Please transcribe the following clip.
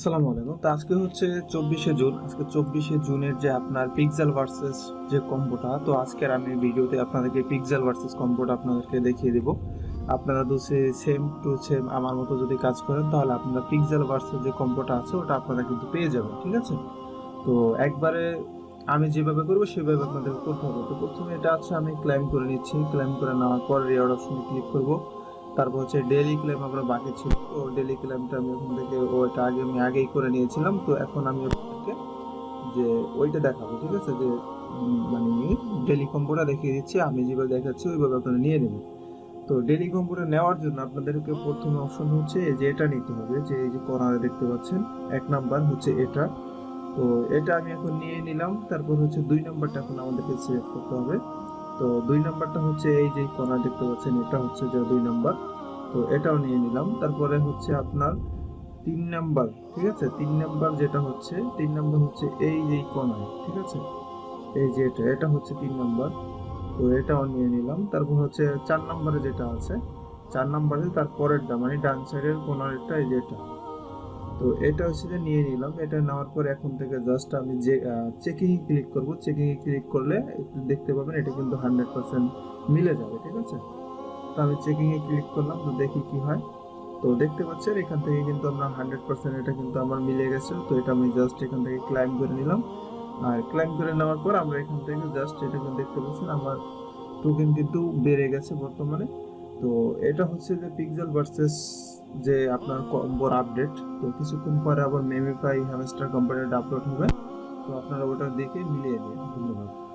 আসসালামু আলাইকুম। তো আজকে হচ্ছে চব্বিশে জুন। আজকে চব্বিশে জুনের যে আপনার পিক্সেল ভার্সেস যে কম্বোটা তো আজকের আমি ভিডিওতে আপনাদেরকে পিক্সেল ভার্সেস কম্বোটা আপনাদেরকে দেখিয়ে দিব। আপনারা তো সেম টু সেম আমার মতো যদি কাজ করেন, তাহলে আপনারা পিক্সেল ভার্সেস যে কম্বোটা আছে, ওটা আপনারা কিন্তু পেয়ে যাবেন, ঠিক আছে? তো একবারে আমি যেভাবে করব, সেভাবে আপনাদের করতে হবে। তো প্রথমে এটা আছে আমি ক্লাইম করে নিচ্ছি। ক্লাইম করে নেওয়ার পর রেওয়ার্ড অপশনে ক্লিক করব। তারপর হচ্ছে ডেলি ক্লেম আমরা বাকি ছিল। তো ডেলি ক্লেমটা আমি ওখান থেকে ওইটা আগে আমি আগেই করে নিয়েছিলাম। তো এখন আমি আপনাকে যে ওইটা দেখাবো, ঠিক আছে? যে মানে ডেলি কম্বোটা দেখিয়ে দিচ্ছি। আমি যেভাবে দেখাচ্ছি, ওইভাবে আপনারা নিয়ে নেবেন। তো ডেলি কম্বোটা নেওয়ার জন্য আপনাদেরকে প্রথম অপশন হচ্ছে যে এটা নিতে হবে। যে এই যে কর্নারে দেখতে পাচ্ছেন, এক নাম্বার হচ্ছে এটা। তো এটা আমি এখন নিয়ে নিলাম। তারপর হচ্ছে দুই নাম্বারটা এখন আমাদেরকে সিলেক্ট করতে হবে। তো দুই নাম্বারটা হচ্ছে এই যে কর্নার দেখতে পাচ্ছেন, এটা হচ্ছে যে দুই নাম্বার। তো এটাও নিয়ে নিলাম। তারপরে হচ্ছে আপনার তিন নাম্বার, ঠিক আছে? তিন নাম্বার যেটা হচ্ছে, তিন নাম্বার হচ্ছে এই যে কর্নার ঠিক আছে? এই যে এটা এটা হচ্ছে তিন নাম্বার। তো এটাও নিয়ে নিলাম। তারপর হচ্ছে চার নাম্বারে যেটা আছে, চার নাম্বারে তার পরেরটা মানে ডান সাইডের কোনারেরটা এই যে এটা। তো এটা হচ্ছে যে নিয়ে নিলাম। এটা নেওয়ার পর এখন থেকে জাস্ট আমি যে চেকিং ক্লিক করব। চেকিং ক্লিক করলে দেখতে পাবেন এটা কিন্তু হান্ড্রেড পার্সেন্ট মিলে যাবে, ঠিক আছে? তো আমি চেকিং এ ক্লিক করলাম তো দেখি কি হয়। তো দেখতে পাচ্ছেন এখান থেকে কিন্তু আমরা হান্ড্রেড পার্সেন্ট এটা কিন্তু আমার মিলে গেছে। তো এটা আমি জাস্ট এখান থেকে ক্লাইম করে নিলাম। আর ক্লাইম করে নেওয়ার পর আমরা এখান থেকে জাস্ট এটা কিন্তু দেখতে পাচ্ছেন আমার টোকেন কিন্তু বেড়ে গেছে বর্তমানে। তো এটা হচ্ছে যে পিক্সেল ভার্সেস যে আপনার কম্বোর আপডেট, তো কিছুক্ষণ পরে আবার মেমিফাই হ্যামস্টার কম্পিউটারটা আপলোড হবে। তো আপনারা ওটা দেখে মিলিয়ে নেবেন ধন্যবাদ।